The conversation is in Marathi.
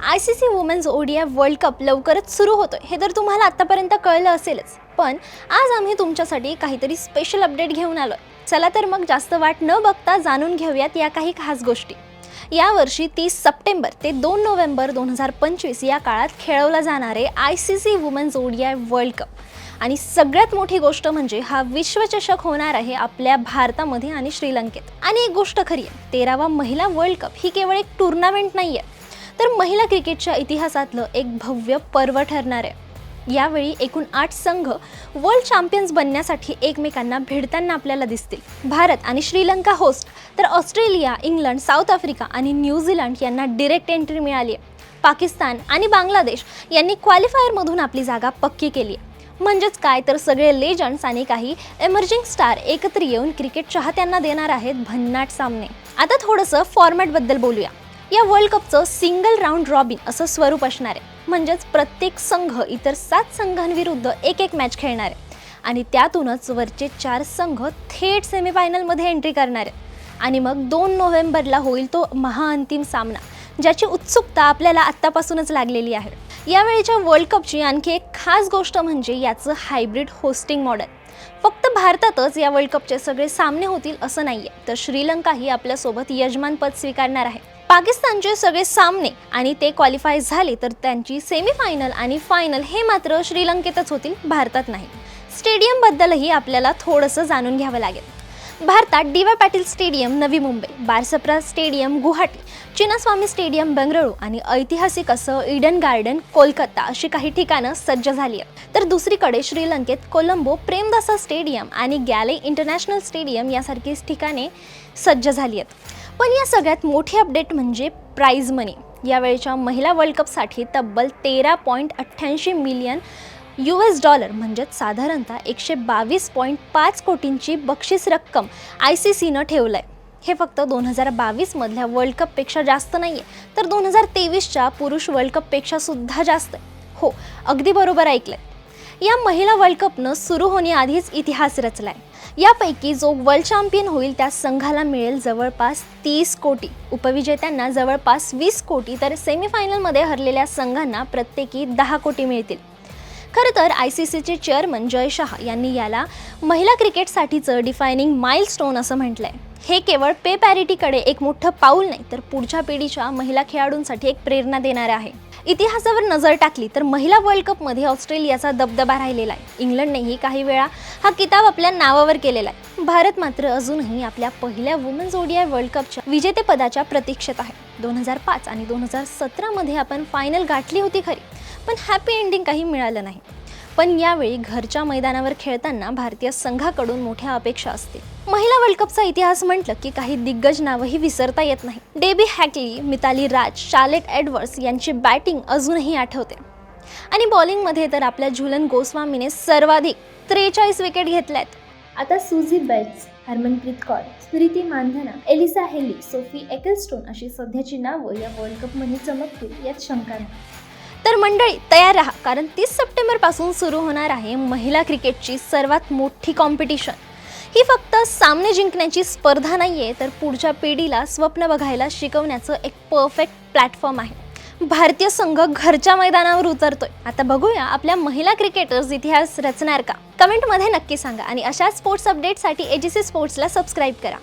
I C C women's ODI world cup लवकरच सुरू होतोय. हे तर तुम्हाला आत्तापर्यंत कळलं असेलच. पण आज आम्ही तुमच्यासाठी काहीतरी स्पेशल अपडेट घेऊन आलो चला तर मग जास्त वाट न बघता जाणून घेऊयात या काही खास गोष्टी. यावर्षी तीस सप्टेंबर ते दोन नोव्हेंबर दोन हजार पंचवीस या काळात खेळवला जाणारे I C C women's ODI world cup. आणि सगळ्यात मोठी गोष्ट म्हणजे हा विश्वचषक होणार आहे आपल्या भारतामध्ये आणि श्रीलंकेत. आणि एक गोष्ट खरी आहे तेरावा महिला वर्ल्ड कप ही केवळ एक टुर्नामेंट नाही आहे तर महिला क्रिकेटच्या इतिहासातलं एक भव्य पर्व ठरणार आहे. यावेळी एकूण आठ संघ वर्ल्ड चॅम्पियन्स बनण्यासाठी एकमेकांना भिडताना आपल्याला दिसतील. भारत आणि श्रीलंका होस्ट तर ऑस्ट्रेलिया इंग्लंड साऊथ आफ्रिका आणि न्यूझीलंड यांना डिरेक्ट एंट्री मिळाली आहे. पाकिस्तान आणि बांगलादेश यांनी क्वालिफायरमधून आपली जागा पक्की केली आहे. म्हणजेच काय तर सगळे लेजंड्स आणि काही एमर्जिंग स्टार एकत्र येऊन क्रिकेट चाहत्यांना देणार आहेत भन्नाट सामने. आता थोडंसं फॉर्मॅटबद्दल बोलूया. या वर्ल्ड कपचं सिंगल राऊंड रॉबिन असं स्वरूप असणार आहे. म्हणजेच प्रत्येक संघ इतर सात संघांविरुद्ध एक एक मॅच खेळणार आहे. आणि त्यातूनच वरचे चार संघ थेट सेमीफायनलमध्ये एंट्री करणार आहेत आणि मग दोन नोव्हेंबरला होईल तो महाअंतिम सामना ज्याची उत्सुकता आपल्याला आत्तापासूनच लागलेली आहे. यावेळीच्या वर्ल्ड कपची आणखी एक खास गोष्ट म्हणजे याचं हायब्रिड होस्टिंग मॉडेल फक्त भारतातच या वर्ल्ड कपचे सगळे सामने होतील असं नाही आहे तर श्रीलंकाही आपल्यासोबत यजमानपद स्वीकारणार आहे. पाकिस्तानचे सगळे सामने आणि ते क्वालिफाय झाले तर त्यांची सेमीफायनल आणि फायनल हे मात्र श्रीलंकेतच होतील भारतात नाही. स्टेडियमबद्दलही आपल्याला थोडंसं जाणून घ्यावं लागेल. भारतात D Y Patil stadium Navi Mumbai Barsapara stadium Guwahati Chinnaswamy stadium Bengaluru आणि ऐतिहासिक असं ईडन गार्डन कोलकाता अशी काही ठिकाणं सज्ज झाली आहेत. तर दुसरीकडे श्रीलंकेत कोलंबो प्रेमदासा स्टेडियम आणि गॅले इंटरनॅशनल स्टेडियम यासारखी ठिकाणे सज्ज झाली आहेत. पण या सगळ्यात मोठी अपडेट म्हणजे प्राईज मनी. यावेळच्या महिला वर्ल्ड कपसाठी तब्बल तेरा पॉईंट अठ्ठ्याऐंशी मिलियन यू एस डॉलर म्हणजेच साधारणतः एकशे बावीस पॉईंट पाच कोटींची बक्षीस रक्कम आय सी सीनं ठेवलं आहे हे फक्त दोन हजार बावीसमधल्या वर्ल्ड कपपेक्षा जास्त नाही आहे तर दोन हजार तेवीसच्या पुरुष वर्ल्ड कपपेक्षा सुद्धा जास्त आहे. हो अगदी बरोबर ऐकलंय. या महिला वर्ल्ड कपनं सुरू होण्याआधीच इतिहास रचला आहे यापैकी जो वर्ल्ड चॅम्पियन होईल त्या संघाला मिळेल जवळपास तीस कोटी. उपविजेत्यांना जवळपास वीस कोटी तर सेमीफायनलमध्ये हरलेल्या संघांना प्रत्येकी दहा कोटी मिळतील. खरं तर आय सी सीचे चेअरमन जय शहा यांनी याला महिला क्रिकेटसाठीचं डिफायनिंग माइलस्टोन असं म्हटलं आहे हे केवळ पे पॅरिटीकडे एक मोठं पाऊल नाही तर पुढच्या पिढीच्या महिला खेळाडूंसाठी एक प्रेरणा देणारं आहे. इतिहासावर नजर टाकली तर महिला वर्ल्ड कपमध्ये ऑस्ट्रेलियाचा दबदबा राहिलेला आहे. इंग्लंडनेही काही वेळा हा किताब आपल्या नावावर केलेला आहे. भारत मात्र अजूनही आपल्या पहिल्या वुमेन्स ओडीआय वर्ल्ड कपच्या विजेतेपदाच्या प्रतीक्षेत आहे. दोन हजार पाच आणि दोन हजार सतरामध्ये आपण फायनल गाठली होती खरी. पण हॅपी एंडिंग काही मिळालं नाही. पण यावेळी घरच्या मैदानावर खेळताना भारतीय संघाकडून मोठ्या अपेक्षा असतील. महिला वर्ल्ड कपचा इतिहास म्हटलं की काही दिग्गज नावही विसरता येत नाही. Debbie Hockley Mithali Raj Charlotte Edwards यांची बॅटिंग अजूनही आठवते. आणि बॉलिंगमध्ये तर आपल्या झुलन गोस्वामीने सर्वाधिक त्रेचाळीस विकेट घेतल्यात. आता Suzie Bates Harmanpreet Kaur Smriti Mandhana Alyssa Healy Sophie Ecclestone अशी सध्याची नावं या वर्ल्ड कपमध्ये चमकतील यात शंका नाही. तर मंडळी तयार राहा कारण तीस सप्टेंबरपासून सुरू होणार आहे महिला क्रिकेटची सर्वात मोठी कॉम्पिटिशन ही फक्त सामने जिंकण्याची स्पर्धा नाही आहे तर पुढच्या पिढीला स्वप्न बघायला शिकवण्याचं एक परफेक्ट प्लॅटफॉर्म आहे. भारतीय संघ घरच्या मैदानावर उतरतोय. आता बघूया आपल्या महिला क्रिकेटर्स इतिहास रचणार का? कमेंटमध्ये नक्की सांगा आणि अशा स्पोर्ट्स अपडेटसाठी एजीसी स्पोर्ट्सला सबस्क्राईब करा.